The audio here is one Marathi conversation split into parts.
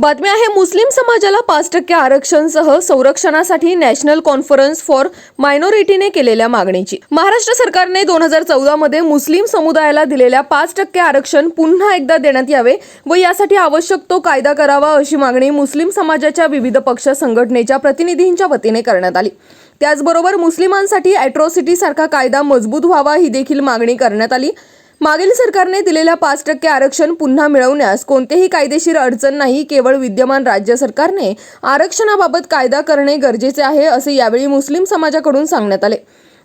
बातमी आहे मुस्लिम समाजाला पाच टक्के आरक्षणसह संरक्षणासाठी नॅशनल कॉन्फरन्स फॉर मायनॉरिटीने केलेल्या मागणीची. महाराष्ट्र सरकारने दोन हजार चौदा मध्ये मुस्लिम समुदायाला दिलेल्या पाच टक्के आरक्षण पुन्हा एकदा देण्यात यावे व यासाठी आवश्यक तो कायदा करावा अशी मागणी मुस्लिम समाजाच्या विविध पक्ष संघटनेच्या प्रतिनिधींच्या वतीने करण्यात आली. त्याचबरोबर मुस्लिमांसाठी अॅट्रॉसिटी सारखा कायदा मजबूत व्हावा ही देखील मागणी करण्यात आली. मागील सरकारने दिलेल्या पाच टक्के आरक्षण पुन्हा मिळवण्यास कोणतेही कायदेशीर अडचण नाही केवळ विद्यमान राज्य सरकारने आरक्षणाबाबत कायदा करणे गरजेचे आहे असे यावेळी मुस्लिम समाजाकडून सांगण्यात आले.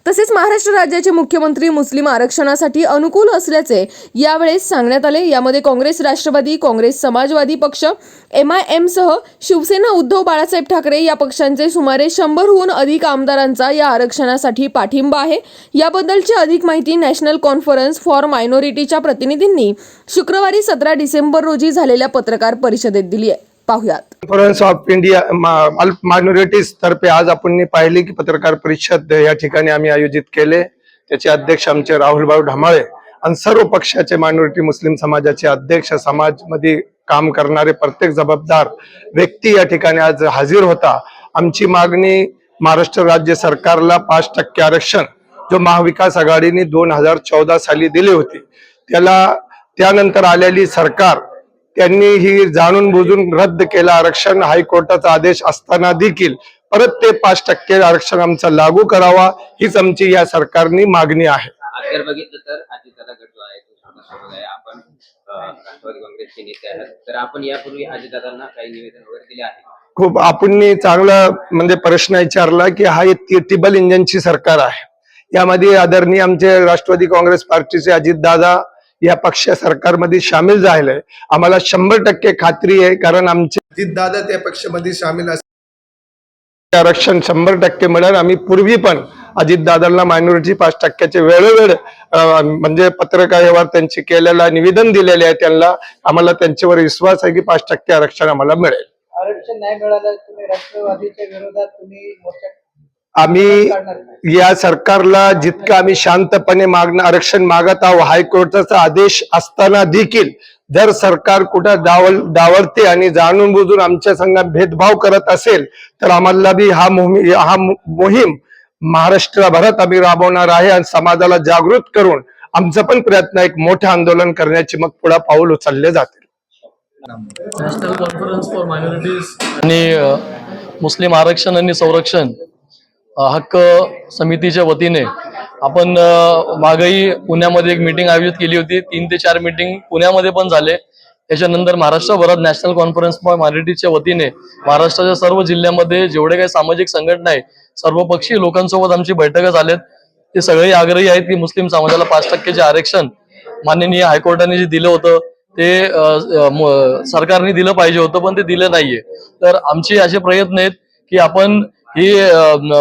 तसेच महाराष्ट्र राज्याचे मुख्यमंत्री मुस्लिम आरक्षणासाठी अनुकूल असल्याचे यावेळेस सांगण्यात आले. यामध्ये काँग्रेस राष्ट्रवादी काँग्रेस समाजवादी पक्ष एम आय एम सह शिवसेना उद्धव बाळासाहेब ठाकरे या पक्षांचे सुमारे शंभरहून अधिक आमदारांचा या आरक्षणासाठी पाठिंबा आहे. याबद्दलची अधिक माहिती नॅशनल कॉन्फरन्स फॉर मायनॉरिटीच्या प्रतिनिधींनी शुक्रवारी सतरा डिसेंबर रोजी झालेल्या पत्रकार परिषदेत दिली आहे. पाहुयात. कॉन्फरन्स ऑफ इंडिया मायनॉरिटीज तर्फे आज आपण पाहिले की पत्रकार परिषद या ठिकाणी आम्ही आयोजित केले. त्याचे अध्यक्ष आमचे राहुलभाऊ ढमाळे आणि सर्व पक्षाचे मायनॉरिटी मुस्लिम समाजाचे अध्यक्ष समाजमध्ये काम करणारे प्रत्येक जबाबदार व्यक्ती या ठिकाणी आज हाजीर होता. आमची मागणी महाराष्ट्र राज्य सरकारला पाच टक्के आरक्षण जो महाविकास आघाडीने दोन हजार चौदा साली दिली होती. त्याला त्यानंतर आलेली सरकार त्यांनी ही जाणून बुजून रद्द केलं. आरक्षण हायकोर्टाचा आदेश असताना देखील परत ते पाच टक्के आरक्षण आमचं लागू करावा हीच आमची या सरकारनी मागणी आहे. आज जर बघितलं तर अजितदादा गट जो आहे तो सोबत आहे. आपण अं, राष्ट्रवादी काँग्रेसचे नेते आहेत. तर आपण यापूर्वी अजितदादांना काही निवेदन वगैरे दिले आहे? खूप आपण चांगला म्हणजे प्रश्न विचारला की हा एक टिबल इंजनची सरकार आहे. यामध्ये आदरणीय आमचे राष्ट्रवादी काँग्रेस पार्टीचे अजितदादा या पक्ष सरकारमध्ये सामील झाले आम्हाला शंभर टक्के खात्री आहे कारण आमचे अजितदादा त्या पक्षामध्ये सामील असले आरक्षण शंभर टक्के मिळेल. आम्ही पूर्वी पण अजितदादांना मायनॉरिटी पाच टक्क्याचे वेळोवेळ म्हणजे पत्रकारावर त्यांचे केलेला निवेदन दिलेले आहे त्यांना. आम्हाला त्यांच्यावर विश्वास आहे की पाच टक्के आरक्षण आम्हाला मिळेल. आरक्षण नाही मिळालं तुम्ही राष्ट्रवादीच्या विरोधात तुम्ही आम्ही या सरकारला जितकं आम्ही शांतपणे मागणं आरक्षण मागत आहोत हायकोर्टाचा आदेश असताना देखील जर सरकार कुठं डावल डावलते आणि जाणून बुजून आमच्या संघात भेदभाव करत असेल तर आम्हाला बी हा मोहीम हा मोहीम महाराष्ट्रभरात आम्ही राबवणार आहे आणि समाजाला जागृत करून आमचा पण प्रयत्न एक मोठं आंदोलन करण्याची. मग पुढे पाऊल उचलले जातील. नॅशनल कॉन्फरन्स फॉर मायनॉरिटीज आणि मुस्लिम आरक्षण आणि संरक्षण हक्क समितीच्या वतीने आपण मागही पुण्यामध्ये एक मीटिंग आयोजित केली होती. तीन ते चार मीटिंग पुण्यामध्ये पण झाले. त्याच्यानंतर महाराष्ट्रभरात नॅशनल कॉन्फरन्स फॉर मराठीच्या वतीने महाराष्ट्राच्या सर्व जिल्ह्यामध्ये जेवढे काही सामाजिक संघटना आहे सर्वपक्षीय लोकांसोबत आमची बैठका झाल्यात ते सगळे आग्रही आहेत की मुस्लिम समाजाला पाच टक्केचे आरक्षण माननीय हायकोर्टाने जे दिलं होतं ते सरकारने दिलं पाहिजे होतं पण ते दिलं नाहीये. तर आमचे असे प्रयत्न आहेत की आपण ही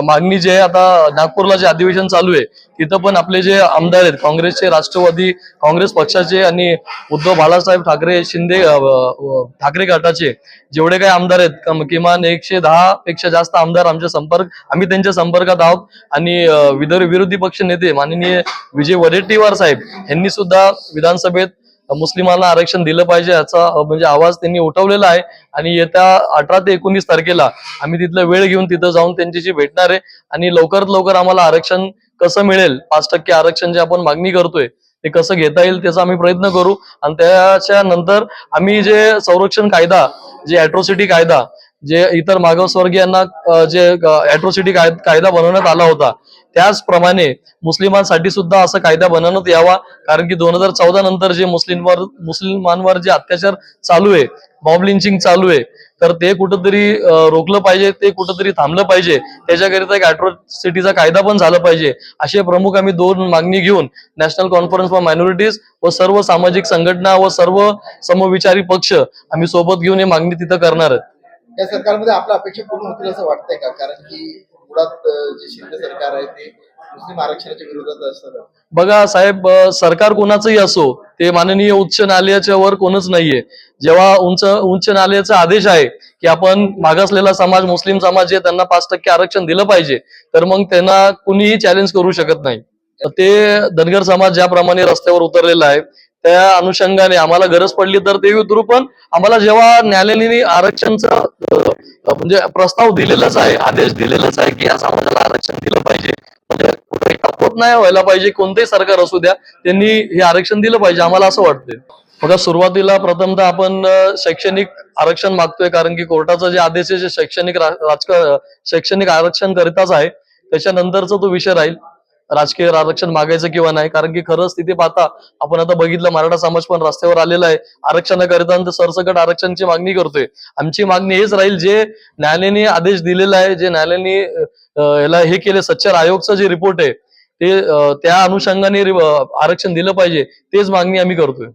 मागणी जे आहे आता नागपूरला जे अधिवेशन चालू आहे तिथं पण आपले जे आमदार आहेत काँग्रेसचे राष्ट्रवादी काँग्रेस पक्षाचे आणि उद्धव बाळासाहेब ठाकरे शिंदे ठाकरे गटाचे जेवढे काही आमदार आहेत कम- किमान एकशे दहा पेक्षा जास्त आमदार आमच्या संपर्क आम्ही त्यांच्या संपर्कात आहोत. आणि विदर्भ विरोधी पक्ष नेते माननीय विजय वडेट्टीवार साहेब यांनी सुद्धा विधानसभेत मुस्लिमांना आरक्षण दिलं पाहिजे याचा म्हणजे आवाज त्यांनी उठवलेला आहे. आणि येत्या अठरा ते एकोणीस तारखेला आम्ही तिथला वेळ घेऊन तिथं जाऊन त्यांच्याशी भेटणार आहे आणि लवकरात लवकर आम्हाला आरक्षण कसं मिळेल पाच टक्के आरक्षण जे आपण मागणी करतोय ते कसं घेता येईल त्याचा आम्ही प्रयत्न करू. आणि त्याच्या नंतर आम्ही जे संरक्षण कायदा जे अॅट्रोसिटी कायदा जे इतर मागासवर्गीयांना जे अॅट्रोसिटी कायदा बनवण्यात आला होता त्याचप्रमाणे मुस्लिमांसाठी सुद्धा असा कायदा बनवण्यात यावा कारण की दोन हजार चौदा नंतर जे मुस्लिमवर मुस्लिमांवर जे अत्याचार चालू आहे बॉम्ब लिंचिंग चालू आहे तर ते कुठंतरी रोखलं पाहिजे ते कुठंतरी थांबलं पाहिजे. त्याच्याकरिता एक अॅट्रॉसिटीचा कायदा पण झाला पाहिजे. असे प्रमुख आम्ही दोन मागणी घेऊन नॅशनल कॉन्फरन्स फॉर मायनॉरिटीज व सर्व सामाजिक संघटना व सर्व समविचारी पक्ष आम्ही सोबत घेऊन ही मागणी तिथं करणार आहेत. या सरकारमध्ये आपल्या अपेक्षा पूर्ण होतील असं वाटतंय का? कारण की मुळात जे शिंदे सरकार आहे ते मुस्लिम आरक्षणाच्या विरोधात असतं बघा साहेब सरकार कोणाचंही असो ते माननीय उच्च न्यायालयाच्या वर कोणच नाहीये. जेव्हा उंच उच्च न्यायालयाचा आदेश आहे की आपण मागासलेला समाज मुस्लिम समाज आहे त्यांना पाच टक्के आरक्षण दिलं पाहिजे तर मग त्यांना कुणीही चॅलेंज करू शकत नाही. ते धनगर समाज ज्याप्रमाणे रस्त्यावर उतरलेला आहे त्या अनुषंगाने आम्हाला गरज पडली तर ते उतरू पण आम्हाला जेव्हा न्यायालयाने आरक्षणचा म्हणजे प्रस्ताव दिलेलाच आहे आदेश दिलेलाच आहे की या समाजाला आरक्षण दिलं पाहिजे. म्हणजे कुठेही कपट नाही व्हायला पाहिजे कोणतेही सरकार असू द्या त्यांनी हे आरक्षण दिलं पाहिजे आम्हाला असं वाटतंय. बघा सुरुवातीला प्रथमतः आपण शैक्षणिक आरक्षण मागतोय कारण की कोर्टाचा जे आदेश आहे जे शैक्षणिक राजकारण शैक्षणिक आरक्षण करिताच आहे त्याच्यानंतरचा तो विषय राहील. राजकीय आरक्षण मागायचं किंवा नाही? कारण की खरं स्थिती पाहता आपण आता बघितलं मराठा समाज पण रस्त्यावर आलेला आहे. आरक्षणाकरिता आणि सरसकट आरक्षणची मागणी करतोय. आमची मागणी हेच राहील जे न्यायालयाने आदेश दिलेला आहे जे न्यायालयाने याला हे केले सच्चर आयोगचा जे रिपोर्ट आहे ते त्या अनुषंगाने आरक्षण दिलं पाहिजे. तेच मागणी आम्ही करतोय.